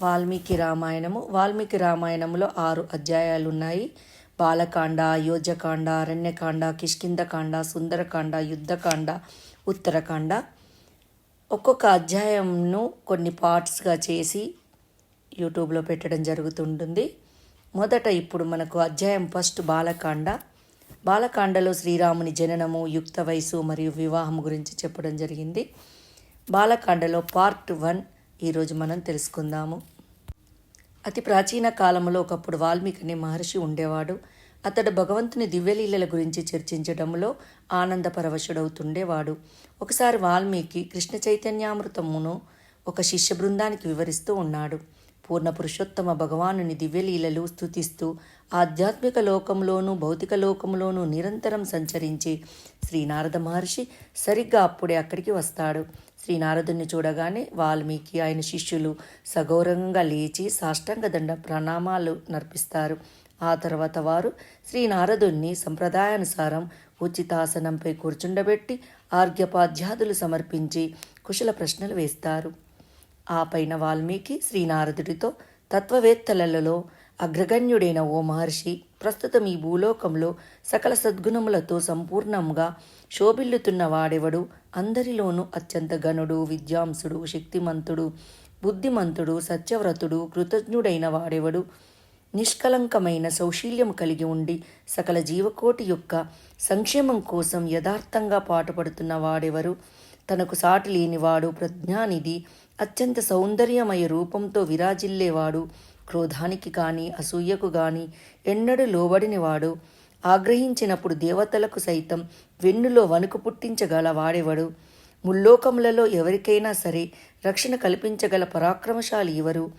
వాల్మీకి రామాయణము. వాల్మీకి రామాయణంలో ఆరు అధ్యాయాలు ఉన్నాయి బాలకాండ అయోధ్యకాండ అరణ్యకాండ కిష్కిందకాండ సుందరకాండ యుద్ధకాండ ఉత్తరకాండ. ఒక్కొక్క అధ్యాయంను కొన్ని పార్ట్స్గా చేసి యూట్యూబ్లో పెట్టడం జరుగుతుంటుంది. మొదట ఇప్పుడు మనకు అధ్యాయం ఫస్ట్ బాలకాండ. బాలకాండలో శ్రీరాముని జననము యుక్త వయసు మరియు వివాహం గురించి చెప్పడం జరిగింది. బాలకాండలో పార్ట్ వన్ ఈరోజు మనం తెలుసుకుందాము. అతి ప్రాచీన కాలంలో ఒకప్పుడు వాల్మీకి అనే మహర్షి ఉండేవాడు. అతడు భగవంతుని దివ్యలీలల గురించి చర్చించడంలో ఆనందపరవశుడవుతుండేవాడు. ఒకసారి వాల్మీకి కృష్ణ చైతన్యామృతమును ఒక శిష్య బృందానికి వివరిస్తూ ఉన్నాడు. పూర్ణ పురుషోత్తమ భగవానుని దివ్యలీలలు స్థుతిస్తూ ఆధ్యాత్మిక లోకంలోనూ భౌతిక లోకంలోనూ నిరంతరం సంచరించి శ్రీ నారద మహర్షి సరిగ్గా అప్పుడే అక్కడికి వస్తాడు. శ్రీ నారదుని చూడగానే వాల్మీకి ఆయన శిష్యులు సగౌరవంగా లేచి సాష్టాంగ దండ ప్రణామాలు నర్పిస్తారు. ఆ తర్వాత వారు శ్రీ నారదుణ్ణి సంప్రదాయానుసారం ఉచితాసనంపై కూర్చుండబెట్టి ఆర్ఘ్యపాధ్యాదులు సమర్పించి కుశల ప్రశ్నలు వేస్తారు. ఆ పైన వాల్మీకి శ్రీనారదుడితో తత్వవేత్తలలో అగ్రగణ్యుడైన ఓ మహర్షి ప్రస్తుతం ఈ భూలోకంలో సకల సద్గుణములతో సంపూర్ణంగా శోభిల్లుతున్న వాడెవడు? అందరిలోనూ అత్యంత గణుడు విద్యాంసుడు శక్తిమంతుడు బుద్ధిమంతుడు సత్యవ్రతుడు కృతజ్ఞుడైన వాడెవడు? నిష్కలంకమైన సౌశీల్యం కలిగి ఉండి సకల జీవకోటి యొక్క సంక్షేమం కోసం యథార్థంగా పాటుపడుతున్న వాడెవరు? తనకు సాటి లేనివాడు ప్రజ్ఞానిధి అత్యంత సౌందర్యమయ రూపంతో విరాజిల్లేవాడు క్రోధానికి కానీ అసూయకు గాని ఎన్నడూ లోబడినవాడు ఆగ్రహించినప్పుడు దేవతలకు సైతం వెన్నులో వణుకు పుట్టించగల వాడెవడు? ముల్లోకములలో ఎవరికైనా సరే రక్షణ కల్పించగల పరాక్రమశాలి ఎవరు?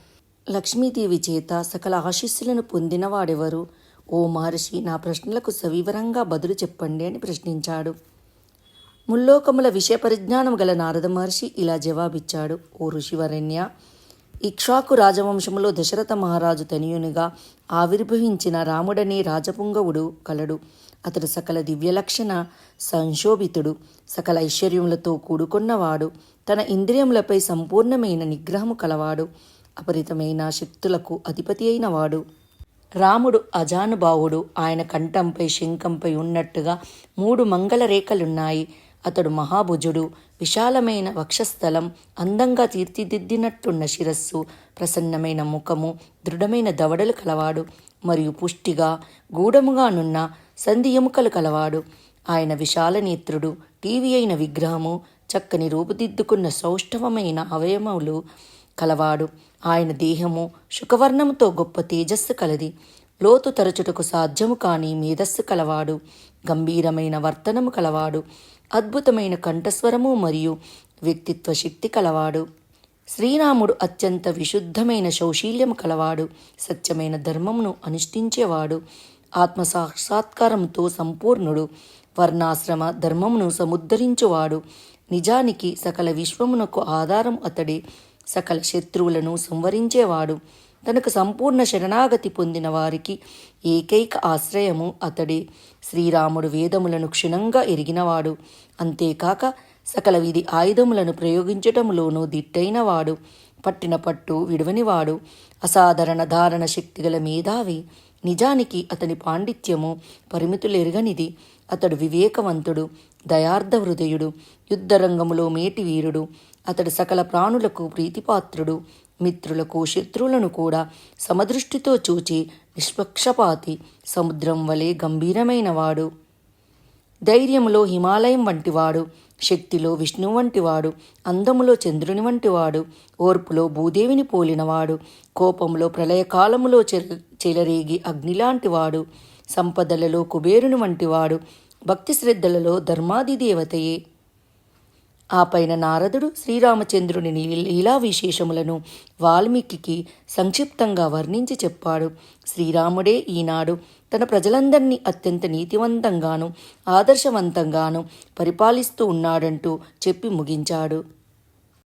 లక్ష్మీదేవి చేత సకల ఆశీస్సులను పొందినవాడెవరు ఓ మహర్షి నా ప్రశ్నలకు సవివరంగా బదులు చెప్పండి అని ప్రశ్నించాడు. ముల్లోకముల విషయ పరిజ్ఞానం గల నారద మహర్షి ఇలా జవాబిచ్చాడు. ఓ ఋషివరణ్య ఇక్ష్వాకు రాజవంశంలో దశరథ మహారాజు తనయునిగా ఆవిర్భవించిన రాముడనే రాజపుంగవుడు కలడు. అతడు సకల దివ్యలక్షణ సంశోభితుడు. సకల ఐశ్వర్యములతో కూడుకున్నవాడు. తన ఇంద్రియములపై సంపూర్ణమైన నిగ్రహము కలవాడు. అపరితమైన శక్తులకు అధిపతి అయినవాడు. రాముడు అజానుభావుడు ఆయన కంఠంపై శంఖంపై ఉన్నట్టుగా మూడు మంగళ రేఖలున్నాయి. అతడు మహాభుజుడు విశాలమైన వక్షస్థలం అందంగా తీర్చిదిద్దినట్టున్న శిరస్సు ప్రసన్నమైన ముఖము దృఢమైన దవడలు కలవాడు మరియు పుష్టిగా గూఢముగానున్న సంధి ఎముకలు కలవాడు. ఆయన విశాల నేత్రుడు టీవీ అయిన విగ్రహము చక్కని రూపుదిద్దుకున్న సౌష్ఠవమైన అవయవములు కలవాడు. ఆయన దేహము శుకవర్ణముతో గొప్ప తేజస్సు కలది. లోతు తరచుటకు సాధ్యము కాని మేధస్సు కలవాడు. గంభీరమైన వర్తనము కలవాడు. అద్భుతమైన కంఠస్వరము మరియు వ్యక్తిత్వ శక్తి కలవాడు. శ్రీరాముడు అత్యంత విశుద్ధమైన శౌశీల్యము కలవాడు. సత్యమైన ధర్మమును అనుష్ఠించేవాడు. ఆత్మ సాక్షాత్కారంతో సంపూర్ణుడు. వర్ణాశ్రమ ధర్మమును సముద్ధరించువాడు. నిజానికి సకల విశ్వమునకు ఆధారం అతడే. సకల శత్రువులను సంవరించేవాడు. తనకు సంపూర్ణ శరణాగతి పొందిన వారికి ఏకైక ఆశ్రయము అతడే. శ్రీరాముడు వేదములను క్షుణంగా ఎరిగినవాడు. అంతేకాక సకల విధి ఆయుధములను ప్రయోగించటములోనూ దిట్టైనవాడు. పట్టిన పట్టు విడవనివాడు. అసాధారణ ధారణ శక్తిగల మేధావి. నిజానికి అతని పాండిత్యము పరిమితులెరగనిది. అతడు వివేకవంతుడు దయార్థ హృదయుడు యుద్ధరంగములో మేటి వీరుడు. అతడు సకల ప్రాణులకు ప్రీతిపాత్రుడు మిత్రులకు శత్రువులను కూడా సమదృష్టితో చూచి నిష్పక్షపాతి సముద్రం వలె గంభీరమైనవాడు. ధైర్యములో హిమాలయం వంటివాడు శక్తిలో విష్ణువు వంటివాడు అందములో చంద్రుని వంటివాడు ఓర్పులో భూదేవిని పోలినవాడు కోపంలో ప్రళయకాలములో చెలరేగి అగ్నిలాంటివాడు సంపదలలో కుబేరుని వంటివాడు భక్తి శ్రద్ధలలో ధర్మాది దేవతయే. ఆ పైన నారదుడు శ్రీరామచంద్రుని లీలా విశేషములను వాల్మీకి సంక్షిప్తంగా వర్ణించి చెప్పాడు. శ్రీరాముడే ఈనాడు తన ప్రజలందరినీ అత్యంత నీతివంతంగాను ఆదర్శవంతంగాను పరిపాలిస్తూ ఉన్నాడంటూ చెప్పి ముగించాడు.